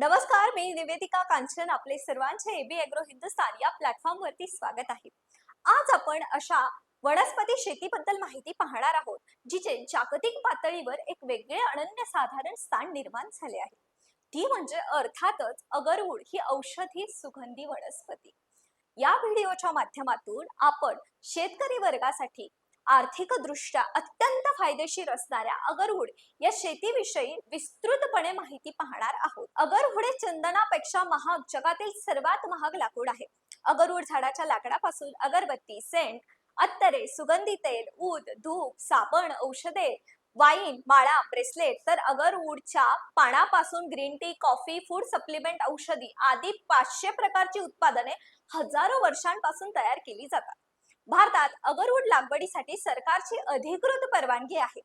नमस्कार मी निवेदिका कांचन आपले सर्वांचे एबी एग्रो हिंदुस्तान या प्लॅटफॉर्म वरती स्वागत आहे. आज आपण अशा वनस्पती शेतीबद्दल माहिती पाहणार आहोत जिचे जागतिक पातळीवर एक वेगळे अनन्यसाधारण स्थान निर्माण झाले आहे. ती म्हणजे अर्थातच अगरवूड ही औषधी सुगंधी वनस्पती. या व्हिडिओच्या माध्यमातून आपण शेतकरी वर्गासाठी आर्थिकदृष्ट्या अत्यंत फायदेशीर असणाऱ्या अगरहुड या शेतीविषयी विस्तृतपणे माहिती पाहणार आहोत. अगरहुड हे चंदनापेक्षा महाग जगातील सर्वात महाग लाकूड आहे. अगरहुड झाडाच्या लाकडापासून अगरबत्ती सेंट अत्तरे सुगंधी तेल ऊद धूप साबण औषधे वाईन माळा ब्रेसलेट तर अगरवूडच्या पानापासून green tea coffee food supplement औषधी आदी पाचशे प्रकारची उत्पादने हजारो वर्षांपासून तयार केली जातात. भारतात अगरवूड लागवडीसाठी सरकारची अधिकृत परवानगी आहे.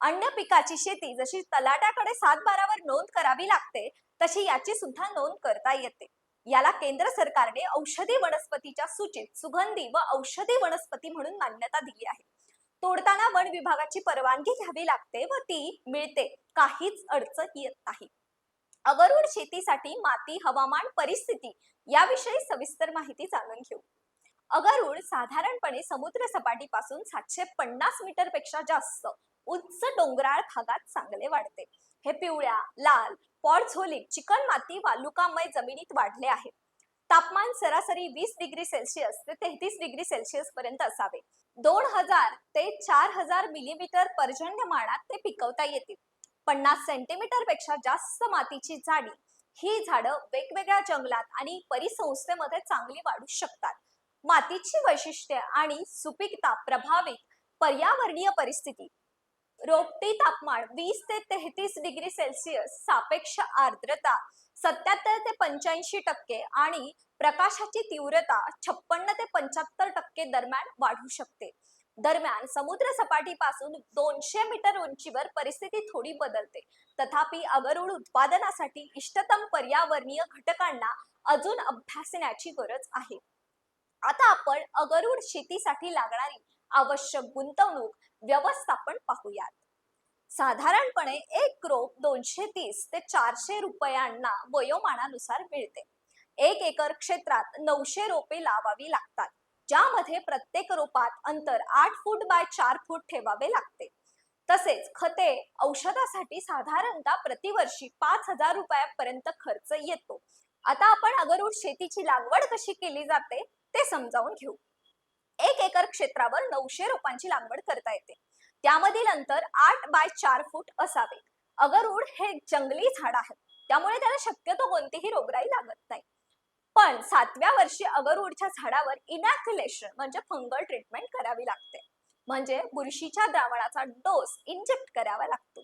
अन्य पिकाची शेती जशी तलाट्याकडे सात बारावर नोंद करावी लागते तशी याची सुद्धा नोंद करता येते. याला केंद्र सरकारने औषधी वनस्पतीच्या सूचीत सुगंधी व औषधी वनस्पती म्हणून मान्यता दिली आहे. तोडताना वन विभागाची परवानगी घ्यावी लागते व ती मिळते काहीच अडचण येत नाही. अगरूड शेतीसाठी माती हवामान परिस्थिती याविषयी सविस्तर माहिती जाणून घेऊ. अगरूड साधारणपणे समुद्र सपाटीपासून सातशे पन्नास मीटरपेक्षा जास्त उंच डोंगराळ भागात चांगले वाढते. हे पिवळ्या लाल पॉडझोलिक चिकन माती वालुकामय जमिनीत वाढले आहे. तापमान सरासरी वीस डिग्री सेल्सिअस ते तेहतीस डिग्री सेल्सिअस पर्यंत असावे. दोन हजार ते चार हजार मिलीमीटर पर्जन्यमानात ते पिकवता येतील. पन्नास सेंटीमीटरपेक्षा जास्त मातीची झाडी ही झाडं वेगवेगळ्या जंगलात आणि परिसंस्थेमध्ये चांगली वाढू शकतात. मातीची वैशिष्ट्ये आणि सुपीकता प्रभावित पर्यावरणीय परिस्थिती. रोपटी तापमान वीस ते तेहतीस डिग्री सेल्सिअस सापेक्ष आर्द्रता सत्याहत्तर ते पंच्याऐंशी टक्के आणि प्रकाशाची तीव्रता छप्पन्न ते पंच्याहत्तर टक्के दरम्यान वाढू शकते. दरम्यान समुद्र सपाटीपासून दोनशे मीटर उंचीवर परिस्थिती थोडी बदलते. तथापि अगरुड उत्पादनासाठी इष्टतम पर्यावरणीय घटकांना अजून अभ्यासण्याची गरज आहे. आता आपण अगरूड शेतीसाठी लागणारी आवश्यक गुंतवणूक व्यवस्थापन पाहूयात. साधारणपणे एक रोप दोनशे तीस ते चारशे रुपयांना वयोमानानुसार मिळते. एक एकर क्षेत्रात नऊशे रोपे लावावी लागतात ज्यामध्ये प्रत्येक रोपात अंतर आठ फूट बाय चार फूट ठेवावे लागते. तसेच खते औषधासाठी साधारणतः प्रतिवर्षी पाच हजार रुपयापर्यंत खर्च येतो. आता आपण अगरूड शेतीची लागवड कशी केली जाते? ते समजावून घेऊ. एक एकर क्षेत्रावर नऊशे रोपांची लागवड करता येते. त्यामधील अंतर आठ बाय चार फूट असावे. अगरूड हे जंगली झाड आहे. त्यामुळे त्याला शक्यतो कोणतीही रोगराई लागत नाही. पण सातव्या वर्षी अगरूडच्या झाडावर इनॅक्युलेशन म्हणजे फंगल ट्रीटमेंट करावी लागते. म्हणजे बुरशीच्या द्रावणाचा डोस इंजेक्ट करावा लागतो.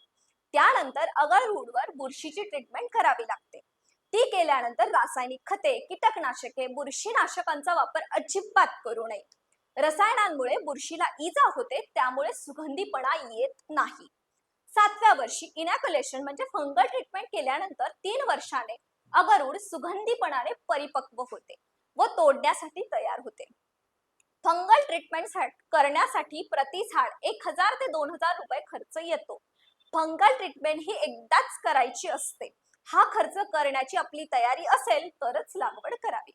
त्यानंतर अगरूडवर बुरशीची ट्रीटमेंट करावी लागते. ती केल्यानंतर रासायनिक खते कीटकनाशके बुरशीनाशकांचा वापर अजिबात करू नये. रसायनांमुळे बुरशीला इजा होते त्यामुळे सुगंधीपणा येत नाही. सातव्या वर्षी इनॅक्युलेशन म्हणजे फंगल ट्रीटमेंट केल्यानंतर तीन वर्षाने अगरूड सुगंधीपणाने परिपक्व होते व तोडण्यासाठी तयार होते. फंगल ट्रीटमेंट करण्यासाठी प्रति झाड एक हजार ते दोन हजार रुपये खर्च येतो. फंगल ट्रीटमेंट ही एकदाच करायची असते. हा खर्च करण्याची आपली तयारी असेल तरच लागवड करावी.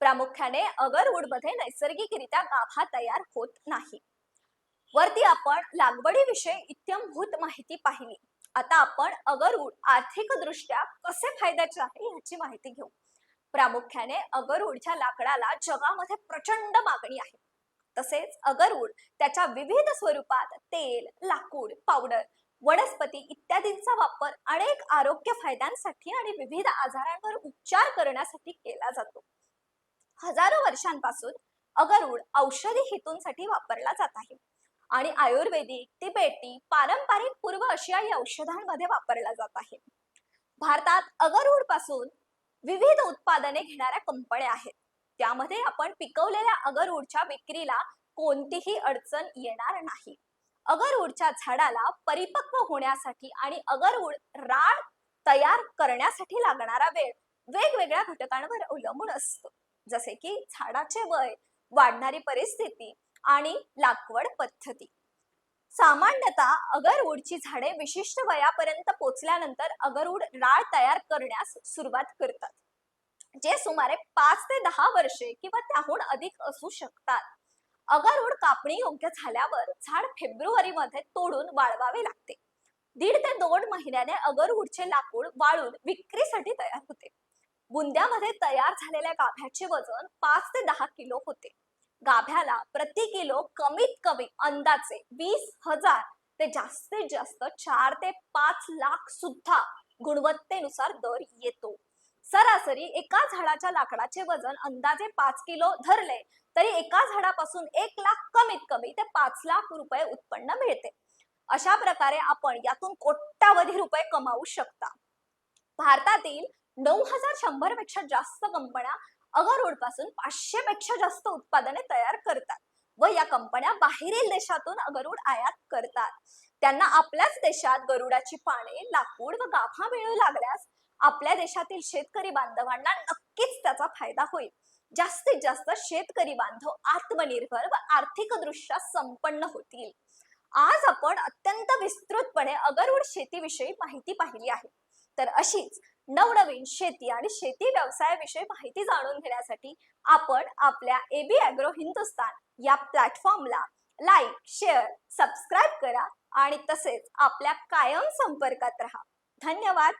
प्रामुख्याने अगरवूडमध्ये नैसर्गिकरित्या गाभा तयार होत नाही. वरती आपण लागवडीविषयी इत्यंभूत माहिती पाहिली. आता आपण अगरवूड आर्थिक दृष्ट्या कसे फायद्याचे आहे याची माहिती घेऊ. प्रामुख्याने अगरवूडच्या लाकडाला जगामध्ये प्रचंड मागणी आहे. तसेच अगरवूड त्याच्या विविध स्वरूपात तेल लाकूड पावडर वनस्पती इत्यादींचा वापर अनेक आरोग्य फायद्यांसाठी आणि विविध आजारांवर उपचार करण्यासाठी केला जातो. हजारो वर्षांपासून अगरूड औषधी हेतूंसाठी वापरला जात आहे आणि आयुर्वेदिक तिबेटी पारंपरिक पूर्व आशियाई औषधांमध्ये वापरला जात आहे. भारतात अगरूडपासून विविध उत्पादने घेणाऱ्या कंपन्या आहेत. त्यामध्ये आपण पिकवलेल्या अगरूडच्या विक्रीला कोणतीही अडचण येणार नाही. अगरवूडच्या झाडाला परिपक्व होण्यासाठी आणि अगरवूड राळ तयार करण्यासाठी लागणारा वेळ वेगवेगळ्या घटकांवर अवलंबून असतो. जसे की झाडाचे वय वाढणारी परिस्थिती आणि लागवड पद्धती. सामान्यतः अगरवूडची झाडे विशिष्ट वयापर्यंत पोचल्यानंतर अगरवूड राळ तयार करण्यास सुरुवात करतात जे सुमारे पाच ते दहा वर्षे किंवा त्याहून अधिक असू शकतात. अगरवूड कापणी योग्य झाल्यावर झाड फेब्रुवारी मध्ये तोडून वाळवावे लागते. दीड ते दोन महिन्याने अगरवूडचे लाकूड वाळून विक्रीसाठी तयार होते. बुंद्यामध्ये तयार झालेल्या गाभ्याचे वजन पाच ते दहा किलो होते. गाभ्याला प्रति किलो कमीत कमी अंदाजे वीस हजार ते जास्तीत जास्त चार ते पाच लाख सुद्धा गुणवत्तेनुसार दर येतो. सरासरी एका झाडाच्या लाकडाचे वजन अंदाजे पाच किलो धरले तरी एका झाडापासून एक लाख कमीत कमी ते पाच लाख रुपये उत्पन्न मिळते. अशा प्रकारे आपण यातून कोट्यावधी रुपये कमावू शकता. भारतातील नऊ हजार शंभरपेक्षा जास्त कंपन्या अगरोडपासून पाचशे पेक्षा जास्त उत्पादने तयार करतात व या कंपन्या बाहेरील देशातून अगरुड आयात करतात. त्यांना आपल्याच देशात गरुडाची पाने लाकूड व गाभा मिळू लागल्यास आपल्या देशातील शेतकरी बांधवांना नक्कीच त्याचा फायदा होईल. जास्तीत जास्त शेतकरी बांधव आत्मनिर्भर व आर्थिक दृष्ट्या संपन्न होतील. आज आपण अत्यंत विस्तृतपणे अगरवड शेतीविषयी माहिती पाहिली आहे. तर अशीच नवनवीन शेती आणि शेती व्यवसायाविषयी माहिती जाणून घेण्यासाठी आपण आपल्या एबी अॅग्रो हिंदुस्तान या प्लॅटफॉर्मला लाईक शेअर सबस्क्राईब करा आणि तसेच आपल्या कायम संपर्कात राहा. धन्यवाद.